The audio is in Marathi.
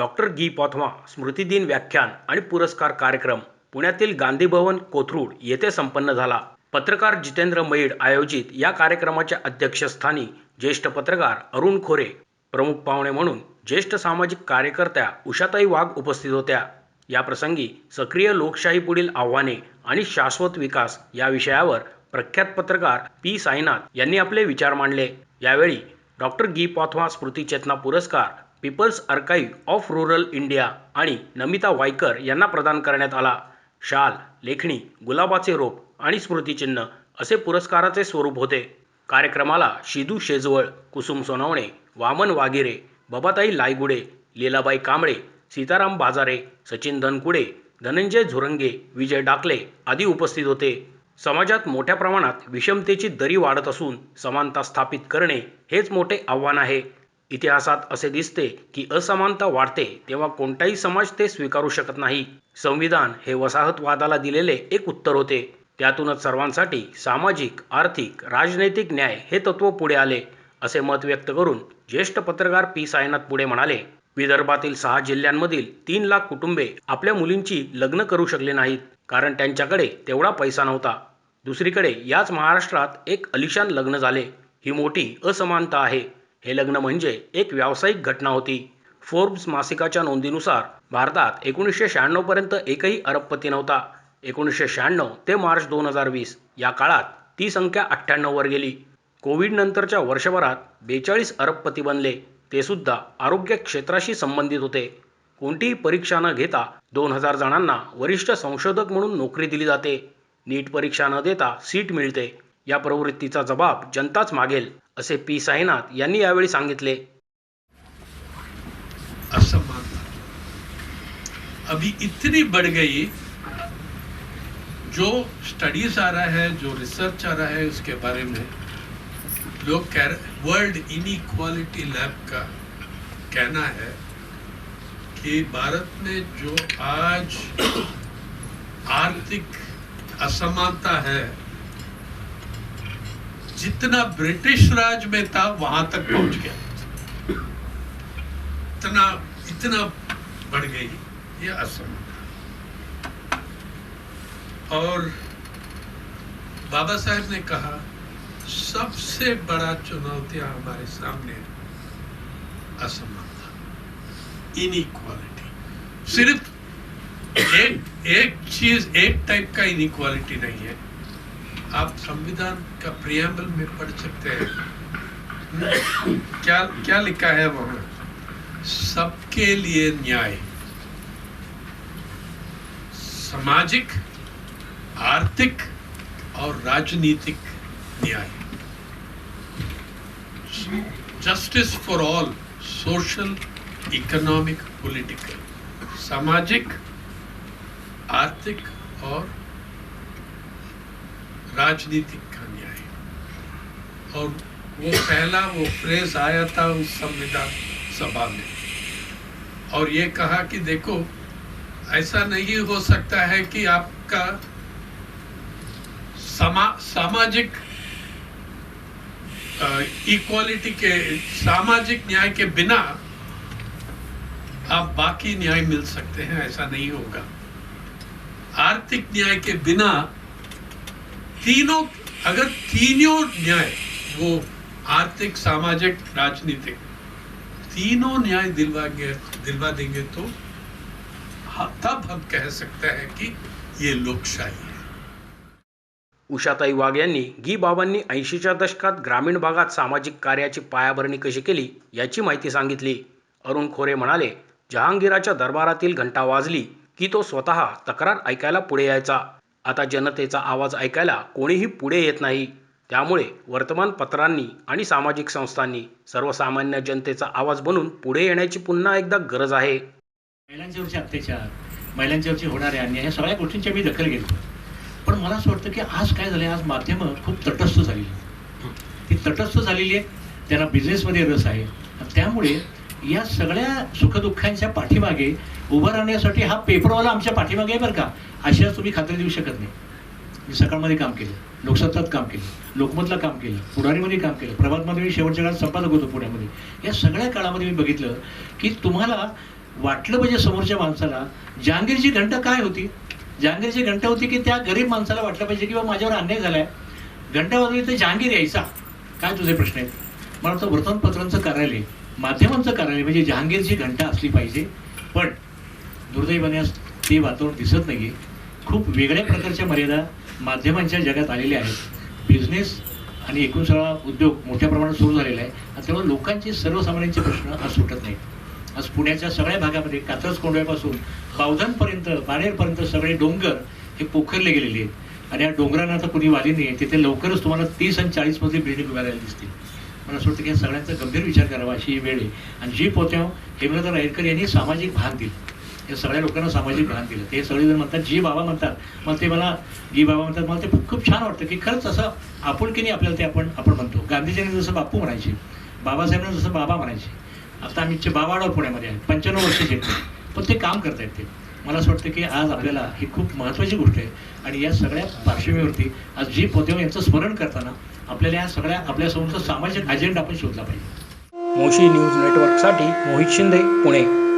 डॉक्टर गी पॉथमा स्मृतिदिन व्याख्यान आणि पुरस्कार कार्यक्रम पुण्यातील गांधी भवन कोथरूड येथे संपन्न झाला. पत्रकार जितेंद्र मैड आयोजित या कार्यक्रमाच्या अध्यक्षस्थानी ज्येष्ठ पत्रकार अरुण खोरे प्रमुख पाहुणे म्हणून ज्येष्ठ सामाजिक कार्यकर्त्या उषाताई वाघ उपस्थित होत्या. या प्रसंगी सक्रिय लोकशाही पुढील आव्हाने आणि शाश्वत विकास या विषयावर प्रख्यात पत्रकार पी साईनाथ यांनी आपले विचार मांडले. यावेळी डॉक्टर गी पॉथवा Smruti Chetna Puraskar People's Archive of Rural India आणि नमिता वायकर यांना प्रदान करण्यात आला. शाल लेखणी गुलाबाचे रोप आणि स्मृतिचिन्ह असे पुरस्काराचे स्वरूप होते. कार्यक्रमाला शिदू शेजवळ कुसुम सोनवणे वामन वागिरे बबाताई लायगुडे लीलाबाई कांबळे सीताराम बाजारे सचिन धनकुडे धनंजय झुरंगे विजय डाकले आदी उपस्थित होते. समाजात मोठ्या प्रमाणात विषमतेची दरी वाढत असून समानता स्थापित करणे हेच मोठे आव्हान आहे. इतिहासात असे दिसते की असमानता वाढते तेव्हा कोणताही समाज ते स्वीकारू शकत नाही. संविधान हे वसाहतवादाला दिलेले एक उत्तर होते. त्यातूनच सर्वांसाठी सामाजिक आर्थिक राजनैतिक न्याय हे तत्व पुढे आले असे मत व्यक्त करून ज्येष्ठ पत्रकार पी. सायनाथ पुढे म्हणाले विदर्भातील सहा जिल्ह्यांमधील तीन लाख कुटुंबे आपल्या मुलींची लग्न करू शकले नाहीत कारण त्यांच्याकडे तेवढा पैसा नव्हता. दुसरीकडे याच महाराष्ट्रात एक अलिशान लग्न झाले. ही मोठी असमानता आहे. हे लग्न म्हणजे एक व्यावसायिक घटना होती. फोर्ब्स मासिकाच्या नोंदीनुसार भारतात एकोणीसशे शहाण्णवपर्यंत एकही अरबपती नव्हता. एकोणीसशे शहाण्णव ते मार्च दोन हजार वीस या काळात ती संख्या अठ्ठ्याण्णववर गेली. कोविडनंतरच्या वर्षभरात बेचाळीस अरबपती बनले. ते सुद्धा आरोग्य क्षेत्राशी संबंधित होते. कोणतीही परीक्षा न घेता दोन हजार जणांना वरिष्ठ संशोधक म्हणून नोकरी दिली जाते. नीट परीक्षा न देता सीट मिळते. या प्रवृत्तीचा जबाब जनताच मागेल असे पी. साईनाथ यांनी यावेळी सांगितले. असमानता अभी इतनी बढ़ गई जो स्टडीज आ रहा है जो रिसर्च आ रहा है उसके बारे में लोग कह रहे वर्ल्ड इनइक्वालिटी लैब का कहना है कि भारत में जो आज आर्थिक असमानता है जितना ब्रिटिश राज में था, वहाँ तक पहुँच गया। इतना इतना बढ़ गई। ये असमानता और बाबा साहब ने कहा, सबसे बड़ा चुनौती हमारे सामने असमानता इनइक्वालिटी सिर्फ़ एक एक चीज़, एक टाइप का इनइक्वालिटी नहीं है। आप संविधान का प्रियम्बल में पढ़ सकते हैं। क्या क्या लिखा है वहाँ? सबके लिए न्याय। सामाजिक, आर्थिक और राजनीतिक न्याय। Justice for all social economic political सामाजिक, आर्थिक और राजनीतिक का न्याय और वो पहला वो फ्रेज आया था उस संविधान सभा में। और ये कहा कि देखो ऐसा नहीं हो सकता है कि आपका समा सामाजिक इक्वालिटी के सामाजिक न्याय के बिना आप बाकी न्याय मिल सकते हैं ऐसा नहीं होगा। आर्थिक न्याय के बिना तीनों अगर तीनों न्याय वो आर्थिक सामाजिक राजनीतिक तीनों न्याय दिलवा दिलवा देंगे तो तब हम कह सकते हैं कि ये लोकशाही है। उषाताई वाघ यांनी गी बाबांनी ऐंशीच्या दशकात ग्रामीण भागात सामाजिक कार्याची पायाभरणी कशी केली याची माहिती सांगितली. अरुण खोरे म्हणाले जहांगीराच्या दरबारातील घंटा वाजली की तो स्वतः तक्रार ऐकायला पुढे यायचा. आता जनतेचा आवाज ऐकायला कोणीही पुढे येत नाही. त्यामुळे वर्तमानपत्रांनी आणि सामाजिक संस्थांनी सर्वसामान्य जनतेचा आवाज बनून पुढे येण्याची पुन्हा एकदा गरज आहे. महिलांच्यावरचे अत्याचार महिलांच्यावरचे होणारे अन्याय ह्या सगळ्या गोष्टींची मी दखल घेतो पण मला असं वाटतं की आज काय झालं आज माध्यमं खूप तटस्थ झालेली ती तटस्थ झालेली आहे त्यांना बिझनेसमध्ये रस आहे. त्यामुळे या सगळ्या सुखदुःखांच्या पाठीमागे उभं राहण्यासाठी हा पेपरवाला आमच्या पाठीमागे आहे बरं का. अशाच तुम्ही खात्री देऊ शकत नाही. मी सकाळमध्ये काम केलं लोकसत्तात काम केलं लोकमतला काम केलं पुढारीमध्ये काम केलं प्रभातमध्ये मी शेवटच्या काळात संपादक होतो पुण्यामध्ये. या सगळ्या काळामध्ये मी बघितलं की तुम्हाला वाटलं पाहिजे समोरच्या माणसाला जहांगीरची घंटा काय होती? जहांगीरची घंटा होती की त्या गरीब माणसाला वाटलं पाहिजे की बाबा माझ्यावर अन्याय झालाय. घंटा वाजली तर जहांगीर यायचा. काय तुझे प्रश्न आहेत? मला वाटतं वर्तमानपत्रांचं कार्यालय माध्यमांचं कार्यालय म्हणजे जहांगीरची घंटा असली पाहिजे. पण दुर्दैवाने ते वातावरण दिसत नाही खूप वेगळ्या प्रकारच्या मर्यादा माध्यमांच्या जगात आलेल्या आहेत. बिझनेस आणि एकूण सगळा उद्योग मोठ्या प्रमाणात सुरू झालेला आहे. आणि त्यामुळे लोकांचे सर्वसामान्यांचे प्रश्न आज सुटत नाहीत. आज पुण्याच्या सगळ्या भागामध्ये कात्रज कोंडव्यापासून बावधनपर्यंत बाणेरपर्यंत सगळे डोंगर हे पोखरले गेलेले आहेत. आणि या डोंगरांना आता कुणी वाली नाही तिथे लवकरच तुम्हाला तीस आणि चाळीसमध्ये बिल्डिंग उभारायला दिसतील. मला असं वाटतं की या सगळ्यांचा गंभीर विचार करावा अशी ही वेळ आहे. आणि जी पोत्या हेमलता रायकर यांनी सामाजिक भान दिलं. या सगळ्या लोकांना सामाजिक भान दिलं. ते सगळेजण म्हणतात जी बाबा म्हणतात. मग ते मला जी बाबा म्हणतात. मला ते खूप छान वाटतं की खरंच असं आपुलकीने आपल्याला ते आपण आपण म्हणतो. गांधीजींनी जसं बापू म्हणायचे बाबासाहेबांना जसं बाबा म्हणायचे. आता आम्ही बाबाडाव पुण्यामध्ये आहे. पंच्याण्णव वर्षाचे आहेत पण ते काम करतायत ते. मला असं वाटतं की आज आपल्याला ही खूप महत्त्वाची गोष्ट आहे. आणि या सगळ्या पार्श्वभूमीवरती आज जी पोतेव यांचं स्मरण करताना आपल्याला या सगळ्या आपल्यासमोरचा सामाजिक अजेंडा आपण शोधला पाहिजे. मोशी न्यूज नेटवर्कसाठी मोहित शिंदे पुणे.